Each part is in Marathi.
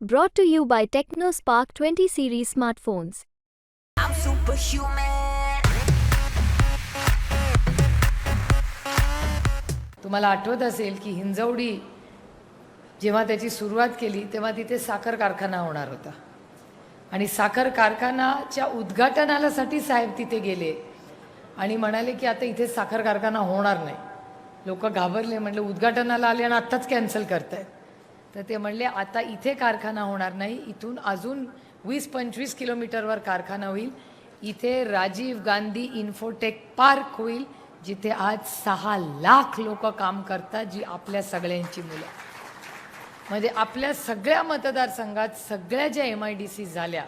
Brought to you by TechnoSpark 20 series smartphones. I'm superhuman. तुम्हाला आठवत असेल की हिंजवडी जेव्हा त्याची सुरुवात केली तेव्हा तिथे साखर कारखाना होणार होता आणि साखर कारखानाच्या उद्घाटनासाठी साहेब तिथे गेले आणि म्हणाले की आता इथे साखर कारखाना होणार नाही लोक घाबरले म्हणले उद्घाटनाला आले आणि आत्ताच कॅन्सल करतायत तर ते म्हणले आता इथे कारखाना होणार नाही इथून अजून वीस पंचवीस किलोमीटरवर कारखाना होईल. इथे राजीव गांधी इन्फोटेक पार्क होईल जिथे आज सहा लाख लोक काम करतात जी आपल्या सगळ्यांची मुलं. म्हणजे आपल्या सगळ्या मतदारसंघात सगळ्या ज्या एम आय डी सी झाल्या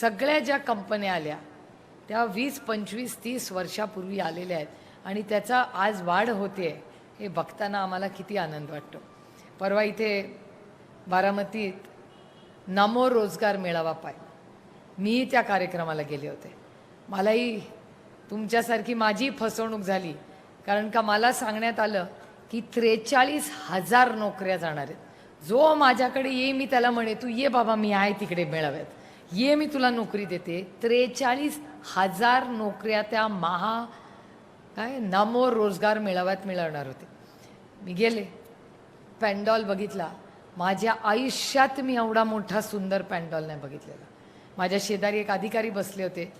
सगळ्या ज्या कंपन्या आल्या त्या वीस पंचवीस तीस वर्षापूर्वी आलेल्या आहेत. आणि त्याचा आज वाढ होते हे बघताना आम्हाला किती आनंद वाटतो. परवा इथे बारामतीत नमो रोजगार मेळावा पाय. मी त्या कार्यक्रमाला गेले होते. मलाही तुमच्यासारखी माझी फसवणूक झाली. कारण का मला सांगण्यात आलं की त्रेचाळीस हजार नोकऱ्या जाणार आहेत. जो माझ्याकडे ये मी त्याला म्हणे तू ये बाबा मी आहे तिकडे मेळाव्यात. ये मी तुला नोकरी देते. त्रेचाळीस हजार नोकऱ्या त्या महा काय नमो रोजगार मेळाव्यात मिळवणार होते. मी गेले. पॅन्डॉल बघितला. माझ्या आयुष्यात मी एवढा मोठा सुंदर पॅन्डॉल नाही बघितलेला. माझ्या शेजारी एक अधिकारी बसले होते.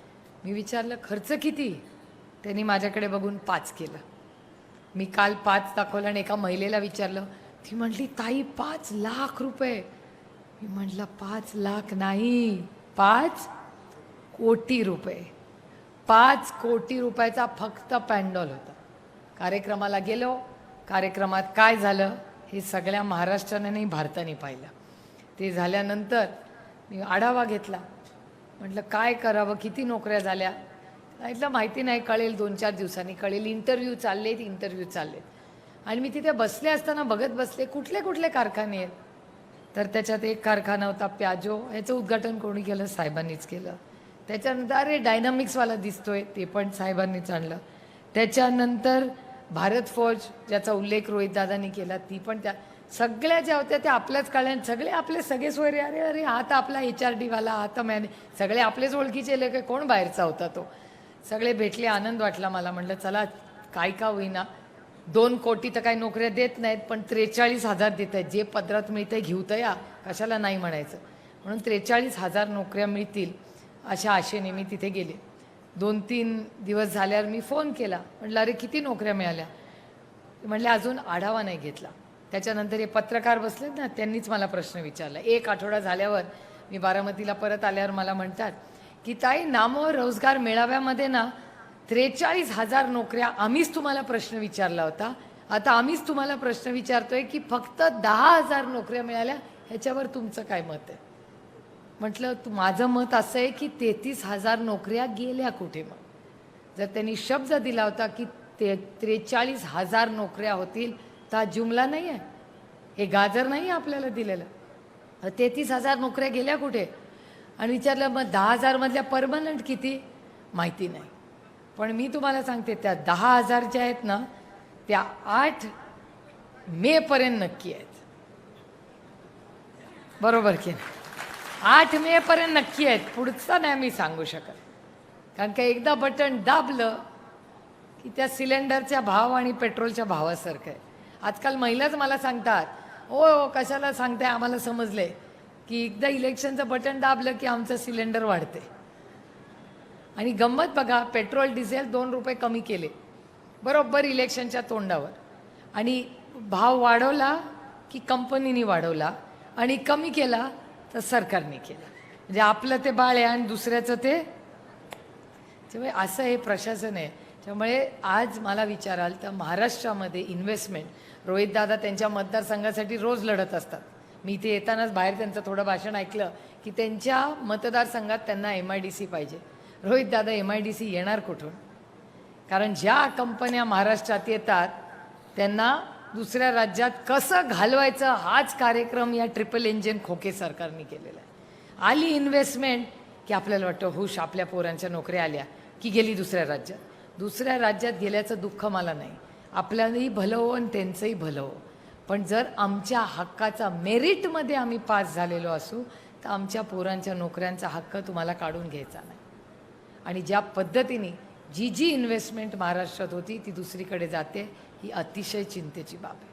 मी विचारलं खर्च किती? त्यांनी माझ्याकडे बघून पाच केलं. मी काल पाच दाखवलं आणि एका महिलेला विचारलं ती म्हटली ताई पाच लाख रुपये. मी म्हटलं पाच लाख नाही पाच कोटी रुपये. पाच कोटी रुपयाचा फक्त पॅन्डॉल होता. कार्यक्रमाला गेलो. कार्यक्रमात काय झालं? हे सगळ्या महाराष्ट्राने नाही भारताने पाहिलं. ते झाल्यानंतर मी आढावा घेतला. म्हटलं काय करावं? किती नोकऱ्या झाल्या? इथलं माहिती नाही कळेल दोन चार दिवसांनी कळेल. इंटरव्ह्यू चाललेत इंटरव्ह्यू चाललेत. आणि मी तिथे बसले असताना बघत बसले कुठले कुठले कारखाने आहेत? तर त्याच्यात एक कारखाना होता प्याजो ह्याचं उद्घाटन कोणी केलं? साहेबांनीच केलं. त्याच्यानंतर अरे डायनामिक्सवाला दिसतोय. ते पण साहेबांनीच आणलं. त्याच्यानंतर भारत फौज ज्याचा उल्लेख रोहितदादांनी केला ती पण त्या सगळ्या ज्या होत्या त्या आपल्याच काळात सगळे आपले सगळे सोयरे अरे अरे हा तर आपला एच आर डीवाला हा तर मॅने सगळे आपलेच ओळखीचे लेख कोण बाहेरचा होता तो? सगळे भेटले आनंद वाटला मला म्हटलं चला काय का होईना. दोन कोटी तर काही नोकऱ्या देत नाहीत पण त्रेचाळीस हजार देत आहेत. जे पदरात आहे घेऊत या. कशाला नाही म्हणायचं. म्हणून त्रेचाळीस हजार नोकऱ्या मिळतील अशा आशेने मी तिथे गेले. दोन तीन दिवस झाल्यावर मी फोन केला. म्हटलं अरे किती नोकऱ्या मिळाल्या? ते म्हणले अजून आढावा नाही घेतला. त्याच्यानंतर हे पत्रकार बसलेत ना त्यांनीच मला प्रश्न विचारला. एक आठवडा झाल्यावर मी बारामतीला परत आल्यावर मला म्हणतात की ताई नामो रोजगार मेळाव्यामध्ये ना त्रेचाळीस हजार नोकऱ्या आम्हीच तुम्हाला प्रश्न विचारला होता. आता आम्हीच तुम्हाला प्रश्न विचारतोय की फक्त दहा हजार नोकऱ्या मिळाल्या ह्याच्यावर तुमचं काय मत आहे? म्हटलं तू माझं मत असं आहे की तेहतीस हजार नोकऱ्या गेल्या कुठे मग? जर त्यांनी शब्द दिला होता की ते त्रेचाळीस हजार नोकऱ्या होतील तर हा जुमला नाही आहे हे गाजर नाही आहे आपल्याला दिलेलं. तेहतीस हजार नोकऱ्या गेल्या कुठे? आणि विचारलं मग दहा हजारमधल्या परमनंट किती? माहिती नाही. पण मी तुम्हाला सांगते त्या दहा हजार ज्या आहेत ना त्या आठ मेपर्यंत नक्की आहेत. बरोबर की नाही? आठ मे पर्यंत नक्की आहेत. पुढचं नाही मी सांगू शकत. कारण का एकदा बटन दाबलं की त्या सिलेंडरच्या भाव आणि पेट्रोलच्या भावासारखं आहे. आजकाल महिलाच मला सांगतात हो हो कशाला सांगताय? आम्हाला समजले की एकदा इलेक्शनचं बटन दाबलं की आमचं सिलेंडर वाढते आणि गंमत बघा पेट्रोल डिझेल दोन रुपये कमी केले. बरोबर इलेक्शनच्या तोंडावर. आणि भाव वाढवला की कंपनीने वाढवला आणि कमी केला तर सरकारने केलं. म्हणजे आपलं ते बाळ आहे आणि दुसऱ्याचं ते त्यामुळे असं हे प्रशासन आहे. त्यामुळे आज मला विचाराल तर महाराष्ट्रामध्ये इन्व्हेस्टमेंट रोहितदादा त्यांच्या मतदारसंघासाठी रोज लढत असतात. मी इथे येतानाच बाहेर त्यांचं थोडं भाषण ऐकलं की त्यांच्या मतदारसंघात त्यांना एम आय डी सी पाहिजे. रोहितदादा एम आय डी सी येणार कुठून? कारण ज्या कंपन्या महाराष्ट्रात येतात त्यांना दुसऱ्या राज्यात कसं घालवायचं हाच कार्यक्रम या ट्रिपल इंजिन खोके सरकारने केलेला आहे. आली इन्व्हेस्टमेंट की आपल्याला वाटतं हुश आपल्या पोरांच्या नोकऱ्या आल्या की गेली दुसऱ्या राज्यात. दुसऱ्या राज्यात गेल्याचं दुःख मला नाही. आपल्यालाही भलं हो आणि त्यांचंही भलं हो पण जर आमच्या हक्काचा मेरिटमध्ये आम्ही पास झालेलो असू तर आमच्या पोरांच्या नोकऱ्यांचा हक्क तुम्हाला काढून घ्यायचा नाही. आणि ज्या पद्धतीने जी जी इन्व्हेस्टमेंट महाराष्ट्रात होती ती दुसरीकडे जाते ही अतिशय चिंतेची बाब आहे.